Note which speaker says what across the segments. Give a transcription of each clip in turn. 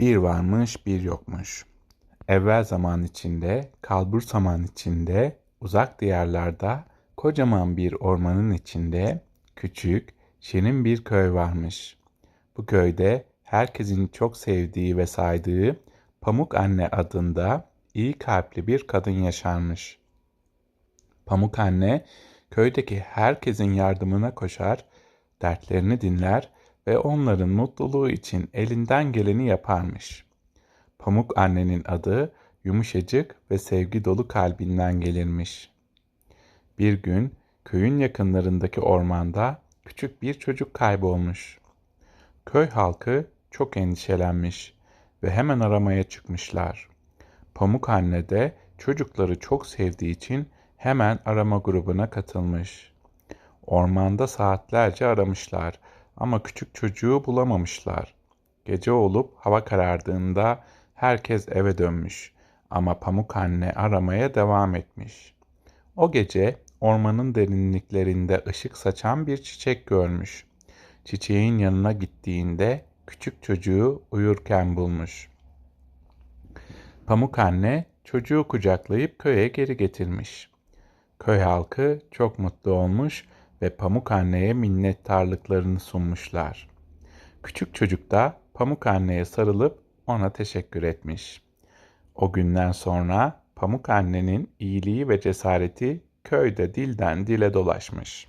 Speaker 1: Bir varmış bir yokmuş. Evvel zaman içinde, kalbur zaman içinde, uzak diyarlarda, kocaman bir ormanın içinde, küçük, şirin bir köy varmış. Bu köyde herkesin çok sevdiği ve saydığı Pamuk Anne adında iyi kalpli bir kadın yaşarmış. Pamuk Anne köydeki herkesin yardımına koşar, dertlerini dinler ve onların mutluluğu için elinden geleni yaparmış. Pamuk annenin adı yumuşacık ve sevgi dolu kalbinden gelirmiş. Bir gün köyün yakınlarındaki ormanda küçük bir çocuk kaybolmuş. Köy halkı çok endişelenmiş ve hemen aramaya çıkmışlar. Pamuk anne de çocukları çok sevdiği için hemen arama grubuna katılmış. Ormanda saatlerce aramışlar ama küçük çocuğu bulamamışlar. Gece olup hava karardığında herkes eve dönmüş ama Pamuk anne aramaya devam etmiş. O gece ormanın derinliklerinde ışık saçan bir çiçek görmüş. Çiçeğin yanına gittiğinde küçük çocuğu uyurken bulmuş. Pamuk anne çocuğu kucaklayıp köye geri getirmiş. Köy halkı çok mutlu olmuş ve Pamuk anneye minnettarlıklarını sunmuşlar. Küçük çocuk da Pamuk anneye sarılıp ona teşekkür etmiş. O günden sonra Pamuk annenin iyiliği ve cesareti köyde dilden dile dolaşmış.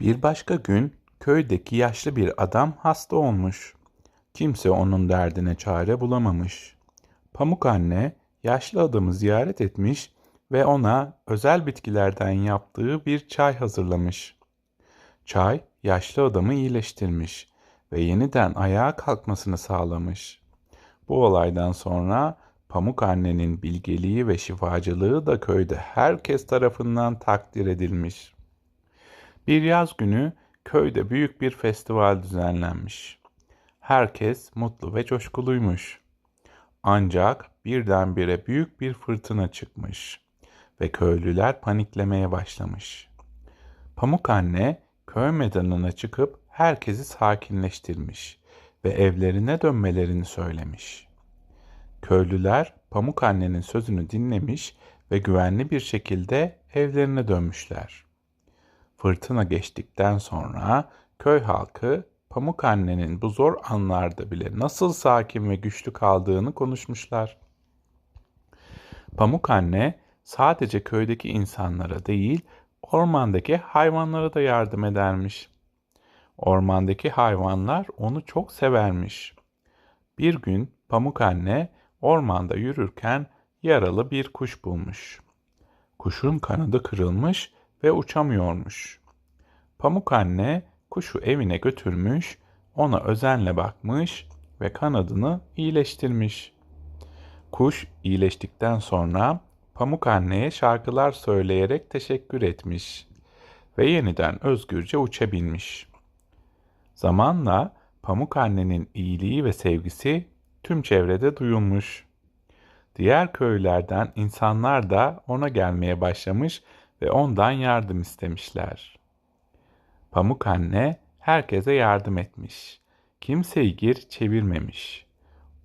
Speaker 1: Bir başka gün köydeki yaşlı bir adam hasta olmuş. Kimse onun derdine çare bulamamış. Pamuk anne yaşlı adamı ziyaret etmiş ve ona özel bitkilerden yaptığı bir çay hazırlamış. Çay yaşlı adamı iyileştirmiş ve yeniden ayağa kalkmasını sağlamış. Bu olaydan sonra Pamuk annenin bilgeliği ve şifacılığı da köyde herkes tarafından takdir edilmiş. Bir yaz günü köyde büyük bir festival düzenlenmiş. Herkes mutlu ve coşkuluymuş. Ancak birdenbire büyük bir fırtına çıkmış ve köylüler paniklemeye başlamış. Pamuk anne köy meydanına çıkıp herkesi sakinleştirmiş ve evlerine dönmelerini söylemiş. Köylüler Pamuk annenin sözünü dinlemiş ve güvenli bir şekilde evlerine dönmüşler. Fırtına geçtikten sonra köy halkı Pamuk annenin bu zor anlarda bile nasıl sakin ve güçlü kaldığını konuşmuşlar. Pamuk anne sadece köydeki insanlara değil, ormandaki hayvanlara da yardım edermiş. Ormandaki hayvanlar onu çok severmiş. Bir gün Pamuk anne ormanda yürürken yaralı bir kuş bulmuş. Kuşun kanadı kırılmış ve uçamıyormuş. Pamuk anne kuşu evine götürmüş, ona özenle bakmış ve kanadını iyileştirmiş. Kuş iyileştikten sonra Pamuk anneye şarkılar söyleyerek teşekkür etmiş ve yeniden özgürce uçabilmiş. Zamanla Pamuk annenin iyiliği ve sevgisi tüm çevrede duyulmuş. Diğer köylerden insanlar da ona gelmeye başlamış ve ondan yardım istemişler. Pamuk anne herkese yardım etmiş. Kimseyi geri çevirmemiş.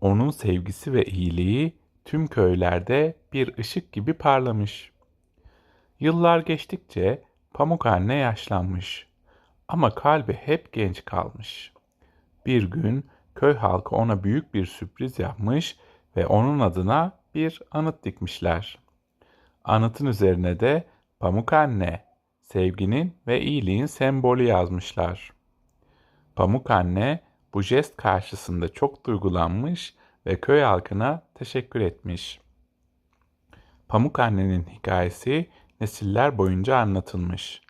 Speaker 1: Onun sevgisi ve iyiliği tüm köylerde bir ışık gibi parlamış. Yıllar geçtikçe Pamuk anne yaşlanmış ama kalbi hep genç kalmış. Bir gün köy halkı ona büyük bir sürpriz yapmış ve onun adına bir anıt dikmişler. Anıtın üzerine de Pamuk anne, sevginin ve iyiliğin sembolü yazmışlar. Pamuk anne bu jest karşısında çok duygulanmış ve köy halkına teşekkür etmiş. Pamuk annenin hikayesi nesiller boyunca anlatılmış.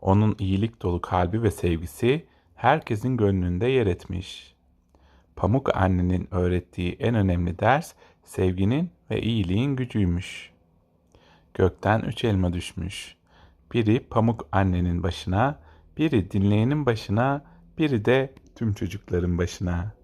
Speaker 1: Onun iyilik dolu kalbi ve sevgisi herkesin gönlünde yer etmiş. Pamuk annenin öğrettiği en önemli ders sevginin ve iyiliğin gücüymüş. Gökten üç elma düşmüş. Biri pamuk annenin başına, biri dinleyenin başına, biri de tüm çocukların başına.''